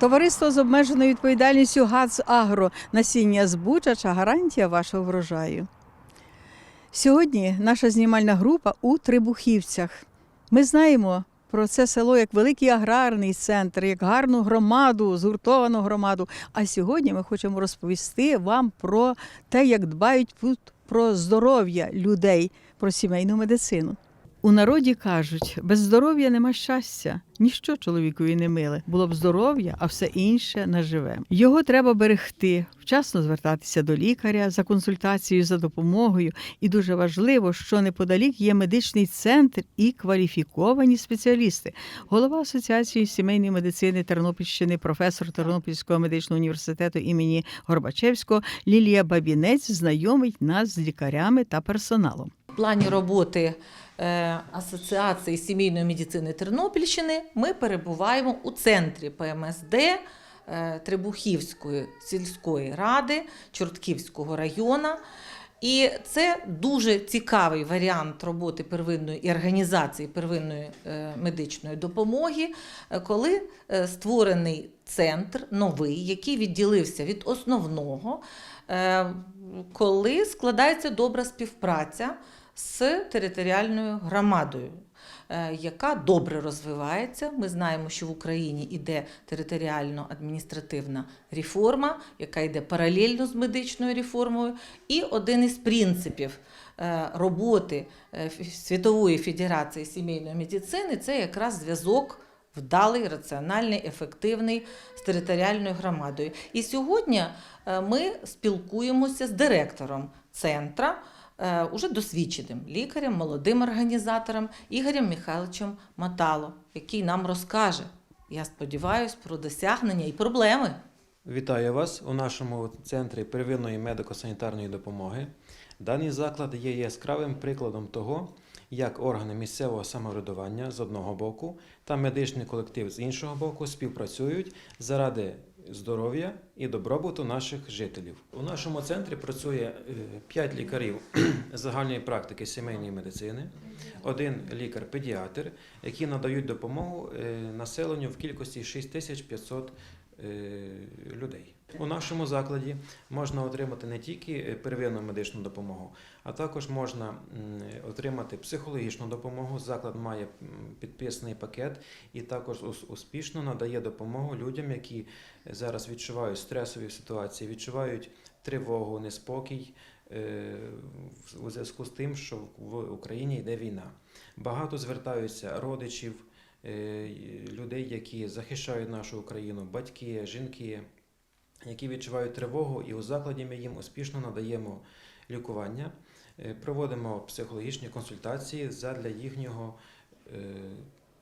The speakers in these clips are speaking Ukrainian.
Товариство з обмеженою відповідальністю ГАЦ Агро. Насіння збучача гарантія вашого врожаю. Сьогодні наша знімальна група у Трибухівцях. Ми знаємо про це село як великий аграрний центр, як гарну громаду, згуртовану громаду. А сьогодні ми хочемо розповісти вам про те, як дбають тут про здоров'я людей, про сімейну медицину. У народі кажуть, без здоров'я нема щастя, ніщо чоловікові не миле. Було б здоров'я, а все інше наживе. Його треба берегти, вчасно звертатися до лікаря за консультацією, за допомогою. І дуже важливо, що неподалік є медичний центр і кваліфіковані спеціалісти. Голова Асоціації сімейної медицини Тернопільщини, професор Тернопільського медичного університету імені Горбачевського Лілія Бабінець знайомить нас з лікарями та персоналом. В плані роботи Асоціації сімейної медицини Тернопільщини ми перебуваємо у центрі ПМСД е, Требухівської сільської ради Чортківського району. І це дуже цікавий варіант роботи первинної і організації первинної е, медичної допомоги, е, коли е, створений центр новий, який відділився від основного, е, коли складається добра співпраця з територіальною громадою, е, яка добре розвивається. Ми знаємо, що в Україні йде територіально-адміністративна реформа, яка йде паралельно з медичною реформою. І один із принципів е, роботи е, Світової Федерації сімейної медицини це якраз зв'язок. Вдалий, раціональний, ефективний з територіальною громадою. І сьогодні ми спілкуємося з директором центра, уже досвідченим лікарем, молодим організатором Ігорем Михайловичем Матало, який нам розкаже, я сподіваюся, про досягнення і проблеми. Вітаю вас у нашому центрі первинної медико-санітарної допомоги. Даний заклад є яскравим прикладом того, як органи місцевого самоврядування з одного боку та медичний колектив з іншого боку співпрацюють заради здоров'я і добробуту наших жителів. У нашому центрі працює 5 лікарів загальної практики сімейної медицини, один лікар-педіатр, які надають допомогу е, населенню в кількості 6500 е, людей. У нашому закладі можна отримати не тільки е, первинну медичну допомогу, а також можна отримати психологічну допомогу. Заклад має підписаний пакет і також успішно надає допомогу людям, які зараз відчувають стресові ситуації, відчувають тривогу, неспокій е, у зв'язку з тим, що в Україні йде війна. Багато звертаються родичів, е, людей, які захищають нашу Україну, батьки, жінки, які відчувають тривогу, і у закладі ми їм успішно надаємо лікування, проводимо психологічні консультації задля їхнього е,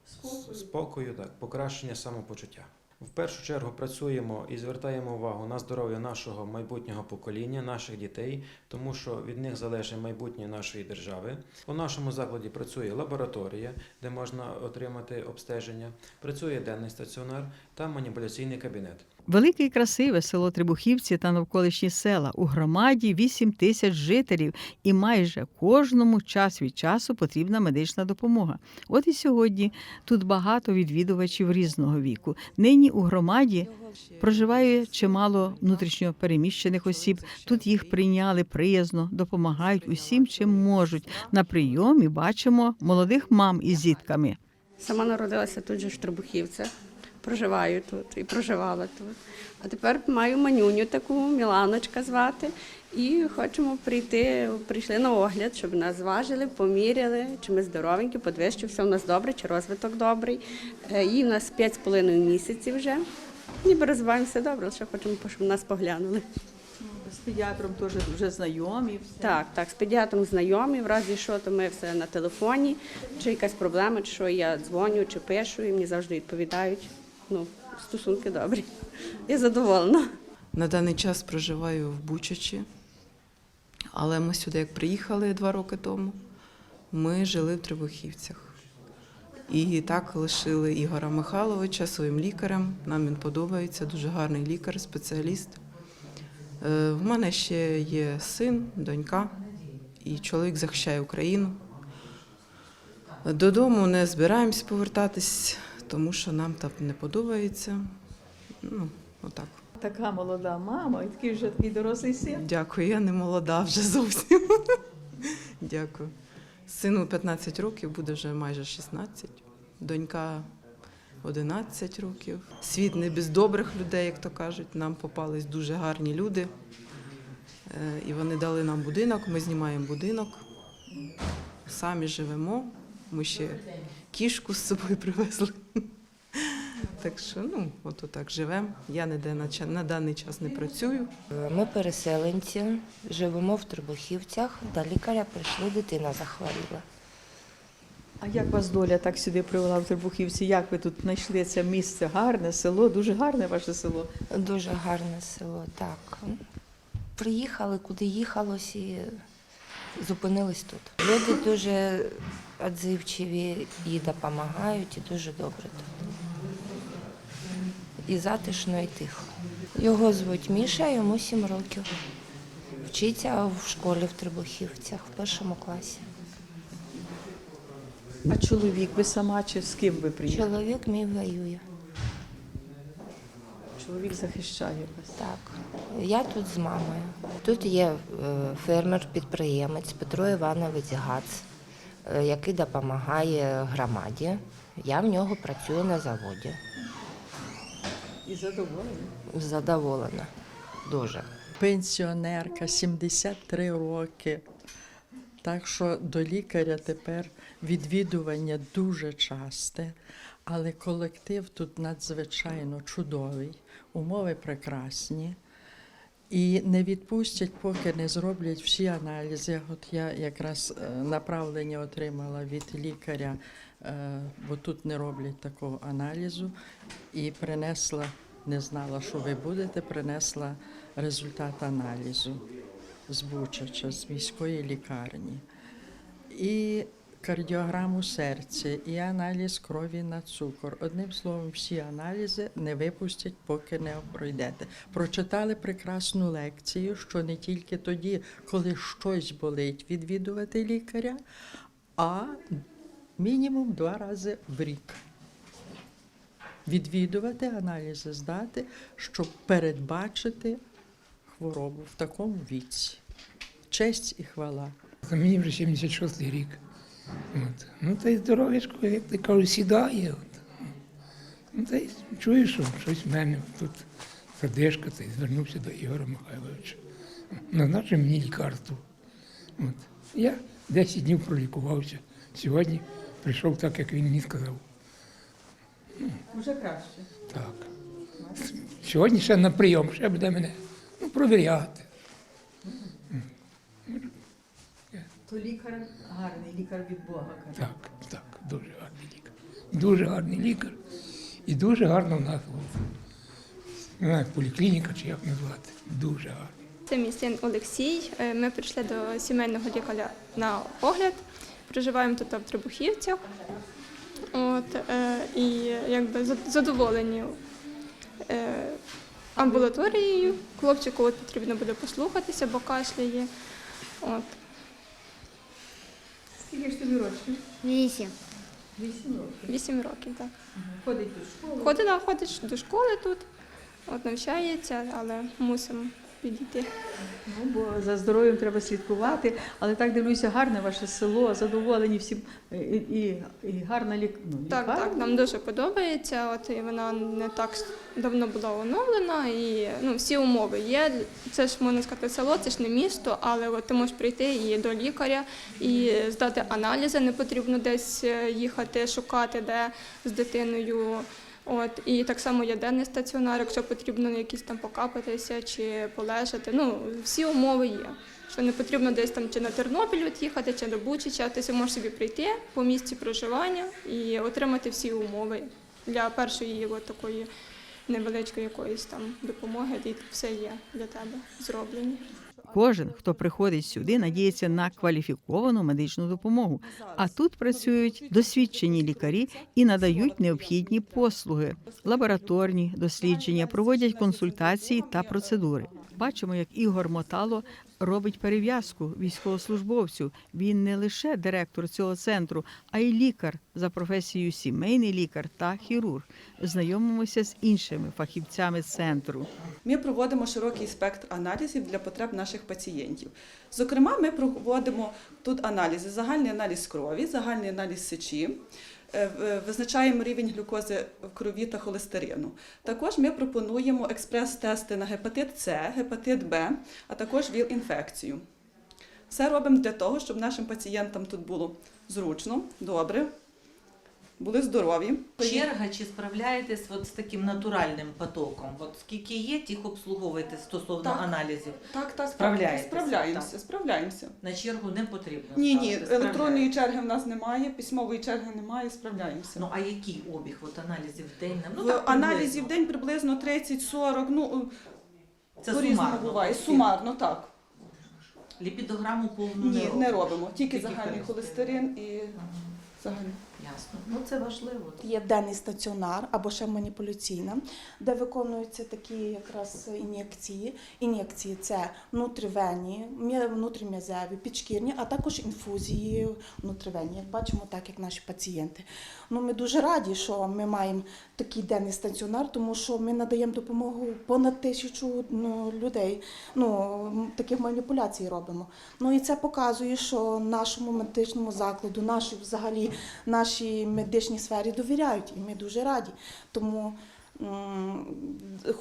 с- спокою, так, покращення самопочуття. В першу чергу працюємо і звертаємо увагу на здоров'я нашого майбутнього покоління, наших дітей, тому що від них залежить майбутнє нашої держави. У нашому закладі працює лабораторія, де можна отримати обстеження, працює денний стаціонар та маніпуляційний кабінет. Велике і красиве село Трибухівці та навколишні села. У громаді 8 тисяч жителів, і майже кожному час від часу потрібна медична допомога. От і сьогодні тут багато відвідувачів різного віку. Нині у громаді проживає чимало внутрішньо переміщених осіб. Тут їх прийняли приязно, допомагають усім, чим можуть. На прийомі бачимо молодих мам із дітками. Сама народилася тут же в Трубухівцях, проживаю тут і проживала тут. А тепер маю манюню таку, Міланочка звати, і хочемо прийти, прийшли на огляд, щоб нас зважили, поміряли, чи ми здоровенькі, подвищив, все в нас добре, чи розвиток добрий. Е, Їй в нас 5,5 місяців вже. Ніби розвиваємося добре, лише хочемо, щоб нас поглянули. З педіатром теж вже знайомі. Так, так, з педіатром знайомі, в разі що, то ми все на телефоні, чи якась проблема, чи що я дзвоню, чи пишу, і мені завжди відповідають. Ну, стосунки добрі. Я задоволена. На даний час проживаю в Бучачі, але ми сюди, як приїхали два роки тому, ми жили в Трибухівцях. І так лишили Ігора Михайловича своїм лікарем. Нам він подобається, дуже гарний лікар, спеціаліст. Е, В мене ще є син, донька, і чоловік захищає Україну. Додому не збираємось повертатись, тому що нам там не подобається. Ну, отак. Така молода мама і такий вже такий дорослий син. Дякую, я не молода вже зовсім. Дякую. Сину 15 років, буде вже майже 16. Донька 11 років. Світ не без добрих людей, як то кажуть. Нам попались дуже гарні люди. Е, І вони дали нам будинок, ми знімаємо будинок. Самі живемо. Ми ще кішку з собою привезли. Так що, ну, от так живемо. Я ніде на, на даний час не працюю. Ми переселенці, живемо в Трубухівцях. До лікаря прийшли, дитина захворіла. А як вас доля так сюди привела в Трибухівці? Як ви тут знайшли це місце? Гарне село, дуже гарне ваше село. Дуже гарне село. Так. Приїхали, куди їхалось і зупинились тут. Люди дуже відзивчиві і допомагають, і дуже добре тут. І затишно, і тихо. Його звуть Міша, йому сім років. Вчиться в школі в Трибухівцях в першому класі. А чоловік, ви сама чи з ким ви приїхали? Чоловік мій воює. Чоловік захищає вас. Так, я тут з мамою. Тут є е, фермер-підприємець Петро ІвановичГац, е, який допомагає громаді. Я в нього працюю на заводі. І задоволені. Задоволена. Дуже. пенсіонерка, 73 роки. Так що до лікаря тепер відвідування дуже часте, але колектив тут надзвичайно чудовий, умови прекрасні. І не відпустять, поки не зроблять всі аналізи. От я якраз е, направлення отримала від лікаря, е, бо тут не роблять такого аналізу, і принесла, не знала, що ви будете, принесла результат аналізу з Бучача, з міської лікарні. І кардіограму серця, і аналіз крові на цукор. Одним словом, всі аналізи не випустять, поки не пройдете. Прочитали прекрасну лекцію, що не тільки тоді, коли щось болить, відвідувати лікаря, а мінімум два рази в рік. Відвідувати аналізи, здати, щоб передбачити хворобу в такому віці. Честь і хвала. Мені вже 76 рік. От. Ну, та й здоров'ячко, як ти кажуть, сідає. От. Ну, та й чую, що щось в мене тут задишка, та й звернувся до Ігоря Михайловича. Назначив мені лікарство. От. Я 10 днів пролікувався. Сьогодні прийшов так, як він мені сказав. Вже краще. Так. Сьогодні ще на прийом, ще буде мене ну, провіряти. То лікар гарний, лікар від Бога. каже. Так, так, дуже гарний лікар. Дуже гарний лікар. І дуже гарно в нас не знаю, поліклініка чи як назвати. Дуже гарно. Це мій син Олексій. Е, Ми прийшли до сімейного лікаря на огляд. Проживаємо тут в Трибухівцях. От, е, і якби задоволені е, амбулаторією. Хлопчику от потрібно буде послухатися, бо кашляє. От. Скільки ж тобі років? Вісім. Вісім років. Вісім років, так. Ходить до школи. Ходить, да, ходить до школи тут, от навчається, але мусимо підійти. Ну, бо за здоров'ям треба слідкувати. Але так дивлюся, гарне ваше село, задоволені всім. І, і, і гарна лік... ну, Так, лікарня. так, нам дуже подобається. От і вона не так давно була оновлена, і ну, всі умови є. Це ж можна сказати село, це ж не місто, але от ти можеш прийти і до лікаря і здати аналізи. Не потрібно десь е, їхати, шукати, де з дитиною. От і так само є денний стаціонар, якщо потрібно якісь там покапатися чи полежати. Ну всі умови є. Що не потрібно десь там чи на Тернопіль от їхати, чи до Бучича, ти можеш собі прийти по місці проживання і отримати всі умови для першої от такої невеличкої якоїсь там допомоги, і все є для тебе зроблені. Кожен, хто приходить сюди, надіється на кваліфіковану медичну допомогу. А тут працюють досвідчені лікарі і надають необхідні послуги, лабораторні дослідження, проводять консультації та процедури. Бачимо, як Ігор Мотало робить перев'язку військовослужбовцю. Він не лише директор цього центру, а й лікар за професією сімейний лікар та хірург. Знайомимося з іншими фахівцями центру. Ми проводимо широкий спектр аналізів для потреб наших пацієнтів. Зокрема, ми проводимо тут аналізи: загальний аналіз крові, загальний аналіз сечі. Е, в- Визначаємо рівень глюкози в крові та холестерину. Також ми пропонуємо експрес-тести на гепатит С, гепатит Б, а також ВІЛ-інфекцію. Все робимо для того, щоб нашим пацієнтам тут було зручно, добре, були здорові. Черга чи справляєтесь от з таким натуральним потоком? От скільки є, тих обслуговуєте стосовно Так. аналізів. Так, так, Справляєтеся, справляємося, так. справляємося. На чергу не потрібно. Ні, ні, електронної черги в нас немає, письмової черги немає, справляємося. Ну а який обіг от аналізів в день? Ну, в так, аналізі в день приблизно 30-40, ну Це сумарно. буває. Сумарно, так. Ліпідограму повну Ні, не робите? не робимо. Тільки Тільки загальний холестерин. холестерин і Ага, загальний. Ясно. Ну це важливо. Є денний стаціонар або ще маніпуляційна, де виконуються такі якраз ін'єкції. Ін'єкції це внутрівенні, м'я- внутрім'язеві, підшкірні, а також інфузії внутрівенні. Як бачимо, так як наші пацієнти. Ну, ми дуже раді, що ми маємо такий денний стаціонар, тому що ми надаємо допомогу понад тисячу ну, людей. Ну, таких маніпуляцій робимо. Ну і це показує, що нашому медичному закладу, нашій взагалі нашій медичній сфері довіряють, і ми дуже раді. Тому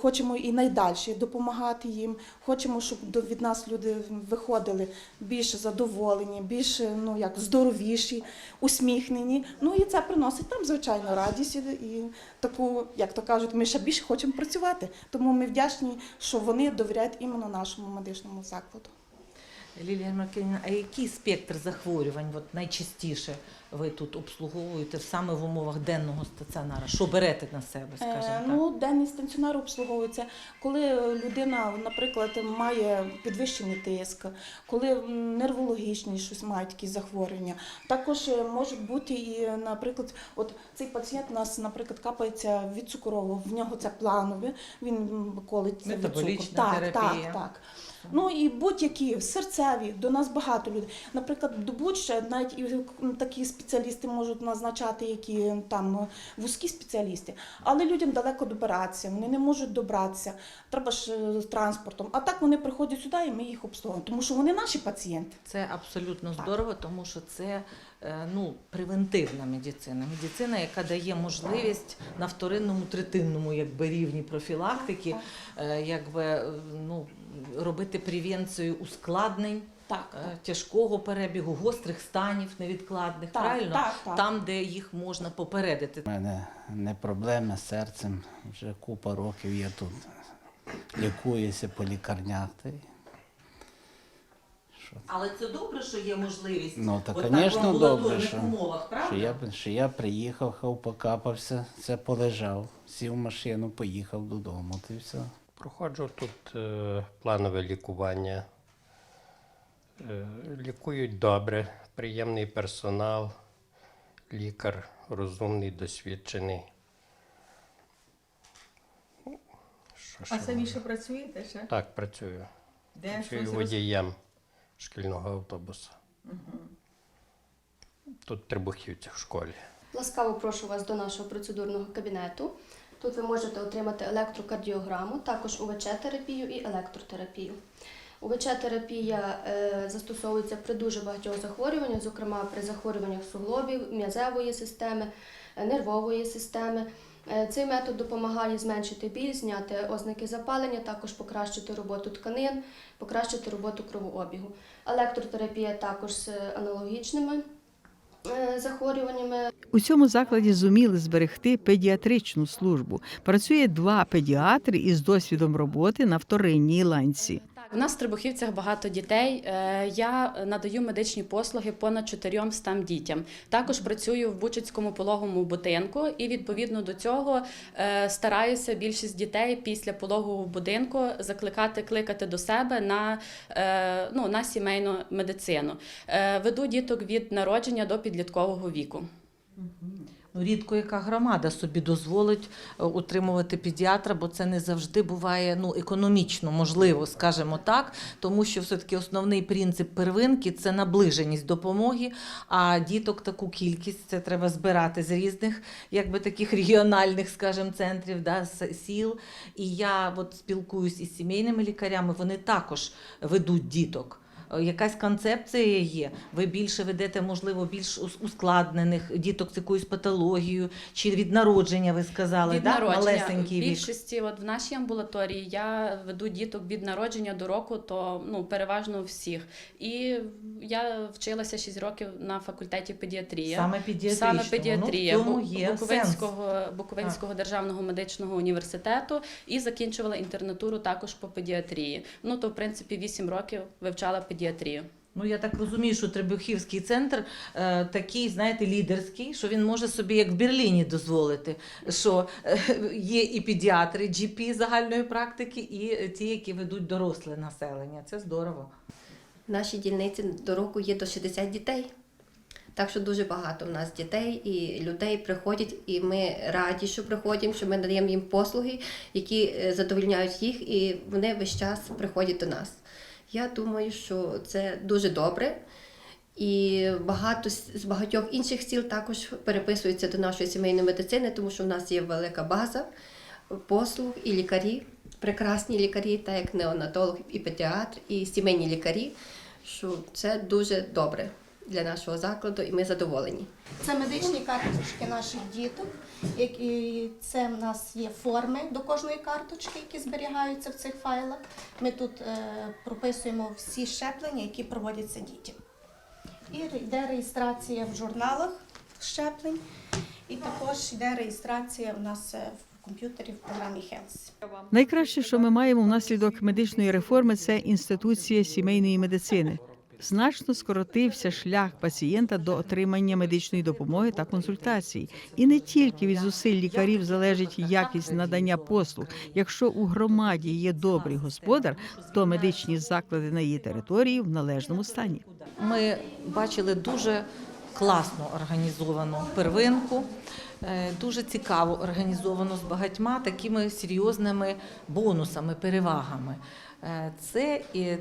хочемо і найдальше допомагати їм. Хочемо, щоб від нас люди виходили більш задоволені, більш ну як здоровіші, усміхнені. Ну і це приносить нам звичайно радість і таку, як то кажуть, ми ще більше хочемо працювати. Тому ми вдячні, що вони довіряють іменно нашому медичному закладу. Лілія Марківна, а який спектр захворювань от найчастіше ви тут обслуговуєте саме в умовах денного стаціонара? Що берете на себе, скажімо Е, так? Ну, денний стаціонар обслуговується, коли людина, наприклад, має підвищений тиск, коли нервологічні щось мають такі захворювання. Також е, можуть бути і, наприклад, от цей пацієнт у нас, наприклад, капається від цукрового, в нього це планове, він м, колиться від цукру. Так, терапія. так, так. Ну і будь-які серцеві, до нас багато людей. Наприклад, до будь-що навіть і такі спеціалісти можуть назначати, які там вузькі спеціалісти, але людям далеко добиратися, вони не можуть добратися. Треба ж е, з транспортом. А так вони приходять сюди, і ми їх обслуговуємо, тому що вони наші пацієнти. Це абсолютно Так. здорово, тому що це е, ну, превентивна медицина. Медицина, яка дає можливість на вторинному, третинному якби, рівні профілактики е, якби, ну, робити превенцію ускладнень. Так, е, Тяжкого перебігу, гострих станів невідкладних, Так, правильно? так, так. Там, де їх можна попередити. У мене не проблеми з серцем. Вже купа років я тут лікуюся по лікарнях. та Що? Але це добре, що є можливість Ну, так, в амбулаторних добре, що, умовах, правда? що, я, що я приїхав, хав покапався, це полежав, сів в машину, поїхав додому. Й все. Проходжу тут е, планове лікування. Е, лікують добре, приємний персонал, лікар розумний, досвідчений. Ну, Що ще можна? працюєте ще? Так, працюю. Де Працюю водієм шкільного автобуса. Тут Трибухівці в школі. Ласкаво прошу вас до нашого процедурного кабінету. Тут ви можете отримати електрокардіограму, також УВЧ-терапію і електротерапію. УВЧ-терапія е, застосовується при дуже багатьох захворюваннях, зокрема при захворюваннях суглобів, м'язевої системи, е, нервової системи. Е, Цей метод допомагає зменшити біль, зняти ознаки запалення, також покращити роботу тканин, покращити роботу кровообігу. Електротерапія також з аналогічними захворюваннями. У цьому закладі зуміли зберегти педіатричну службу. Працює два педіатри із досвідом роботи на вторинній ланці. У нас в Трибухівцях багато дітей. Е, Я надаю медичні послуги понад 400 дітям. Також працюю в Бучицькому пологовому будинку і відповідно до цього е, стараюся більшість дітей після пологового будинку закликати кликати до себе на, е, ну, на сімейну медицину. Веду діток від народження до підліткового віку. Ну, рідко яка громада собі дозволить е, утримувати педіатра, бо це не завжди буває ну, економічно можливо, скажімо так, тому що все-таки основний принцип первинки це наближеність допомоги, а діток таку кількість це треба збирати з різних, якби таких регіональних, скажімо, центрів, да, сіл. І я от спілкуюсь із сімейними лікарями, вони також ведуть діток. Е, Якась концепція є. Ви більше ведете, можливо, більш ускладнених діток з якоюсь патологією, чи від народження, ви сказали, від да? народження в малесенький вік. більшості, от в нашій амбулаторії я веду діток від народження до року, то ну переважно всіх. І я вчилася 6 років на факультеті педіатрії. Саме педіатричному. Саме педіатрія Ну, в Буковинського, Буковинського державного медичного університету і закінчувала інтернатуру також по педіатрії. Ну то в принципі 8 років вивчала педіатрію. Ну я так розумію, що Требухівський центр е, такий, знаєте, лідерський, що він може собі, як в Берліні, дозволити, що е, є і педіатри, GP загальної практики, і ті, які ведуть доросле населення. Це здорово. В нашій дільниці до року є до 60 дітей. Так що дуже багато в нас дітей і людей приходять, і ми раді, що приходимо, що ми надаємо їм послуги, які е, задовольняють їх, і вони весь час приходять до нас. Я думаю, що це дуже добре. І багато з багатьох інших сіл також переписуються до нашої сімейної медицини, тому що в нас є велика база послуг і лікарі, прекрасні лікарі, так як неонатолог і педіатр, і сімейні лікарі, що це дуже добре для нашого закладу, і ми задоволені. Це медичні карточки наших діток. Це в нас є форми до кожної карточки, які зберігаються в цих файлах. Ми тут е, прописуємо всі щеплення, які проводяться дітям. І йде реєстрація в журналах щеплень, і також йде реєстрація в нас е, в комп'ютері в програмі Health. Найкраще, що ми маємо внаслідок медичної реформи, це інституція сімейної медицини. Значно скоротився шлях пацієнта до отримання медичної допомоги та консультацій. І не тільки від зусиль лікарів залежить якість надання послуг. Якщо у громаді є добрий господар, то медичні заклади на її території в належному стані. Ми бачили дуже класно організовану первинку, е, дуже цікаво організовану з багатьма такими серйозними бонусами, перевагами. Е, Це і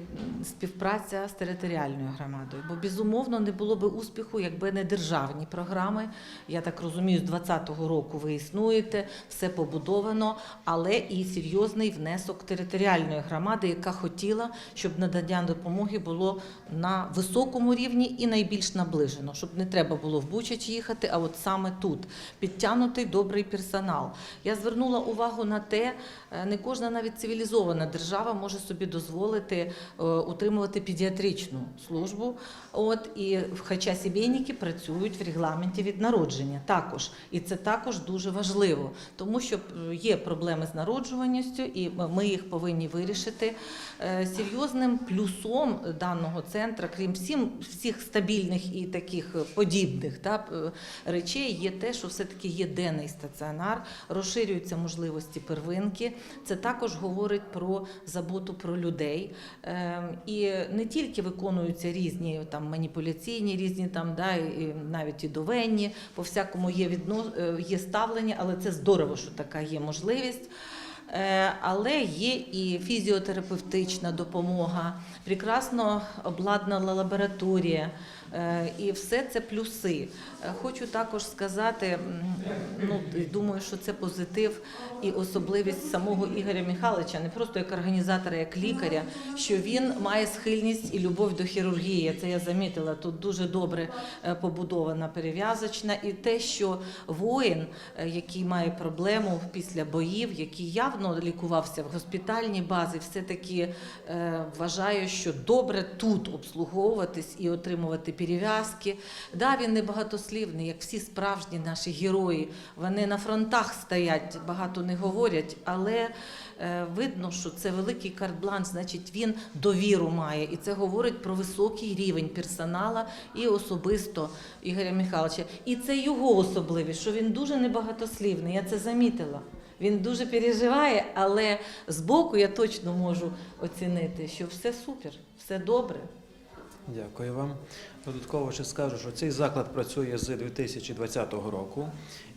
співпраця з територіальною громадою, бо безумовно не було би успіху, якби не державні програми. Я так розумію, з 2020 року ви існуєте, все побудовано, але і серйозний внесок територіальної громади, яка хотіла, щоб надання допомоги було на високому рівні і найбільш наближено, щоб не треба було в Бучач їхати, а от саме тут підтягнутий добрий персонал. Я звернула увагу на те, е, не кожна навіть цивілізована держава може собі дозволити е, утримувати педіатричну службу. От і хоча сімейники працюють в регламенті від народження також, і це також дуже важливо, тому що е, є проблеми з народжуваністю, і ми їх повинні вирішити. Е, Серйозним плюсом даного центру, крім всім всіх стабільних і таких подібних та, речей, є те, що все-таки є денний стаціонар, розширюються можливості первинки. Це також говорить про заботу про людей. Ем, І не тільки виконуються різні там маніпуляційні, різні там, да, і навіть і довенні, по всякому є відно, е, є ставлення, але це здорово, що така є можливість. Е, Але є і фізіотерапевтична допомога, прекрасно обладнана лабораторія, і все це плюси. Е, Хочу також сказати, ну думаю, що це позитив і особливість самого Ігоря Михайловича, не просто як організатора, як лікаря, що він має схильність і любов до хірургії. Це я замітила. Тут дуже добре е, побудована перев'язочна, і те, що воїн, е, який має проблему після боїв, який явно лікувався в госпітальній базі, все таки вважаю, що добре тут обслуговуватись і отримувати перев'язки. Да, він не багатослівний, як всі справжні наші герої. Вони на фронтах стоять, багато не говорять, але е, видно, що це великий карт-бланш, значить він довіру має. І це говорить про високий рівень персонала і особисто Ігоря Михайловича. І це його особливість, що він дуже небагатослівний. Я це замітила. Він дуже переживає, але збоку я точно можу оцінити, що все супер, все добре. Дякую вам. Додатково ще скажу, що цей заклад працює з 2020 року,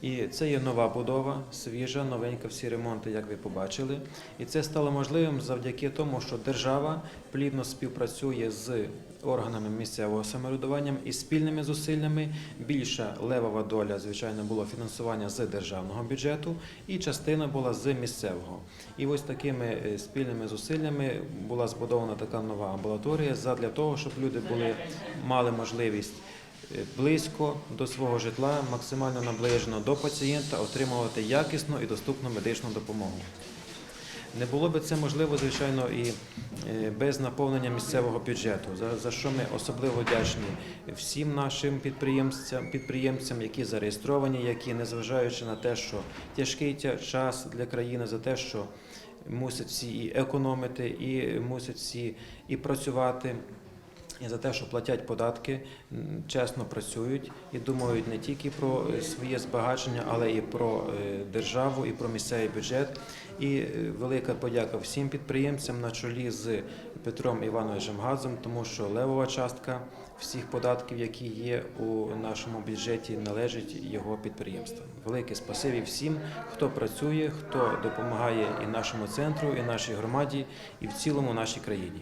і це є нова будова, свіжа, новенька, всі ремонти, як ви побачили. І це стало можливим завдяки тому, що держава плідно співпрацює з органами місцевого самоврядування і спільними зусиллями. Більша левова доля, звичайно, було фінансування з державного бюджету, і частина була з місцевого. І ось такими е, спільними зусиллями була збудована така нова амбулаторія задля того, щоб люди були мали можливість е, близько до свого житла, максимально наближено до пацієнта, отримувати якісну і доступну медичну допомогу. Не було би це можливо, звичайно, і е, без наповнення місцевого бюджету, за, за що ми особливо вдячні всім нашим підприємцям, підприємцям, які зареєстровані, які, незважаючи на те, що тяжкий тя- час для країни, за те, що мусять всі і економити, і мусять всі і працювати. І за те, що платять податки, чесно працюють і думають не тільки про е, своє збагачення, але і про е, державу, і про місцевий бюджет. І е, велика подяка всім підприємцям на чолі з Петром Івановичем Газом, тому що левова частка всіх податків, які є у нашому бюджеті, належить його підприємствам. Велике спасибі всім, хто працює, хто допомагає і нашому центру, і нашій громаді, і в цілому нашій країні.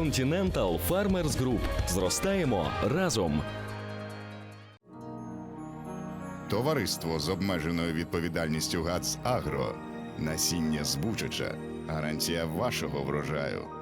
Continental Farmers Group. Зростаємо разом. Товариство з обмеженою відповідальністю ГАЦ Агро. Насіння збучача. Гарантія вашого врожаю.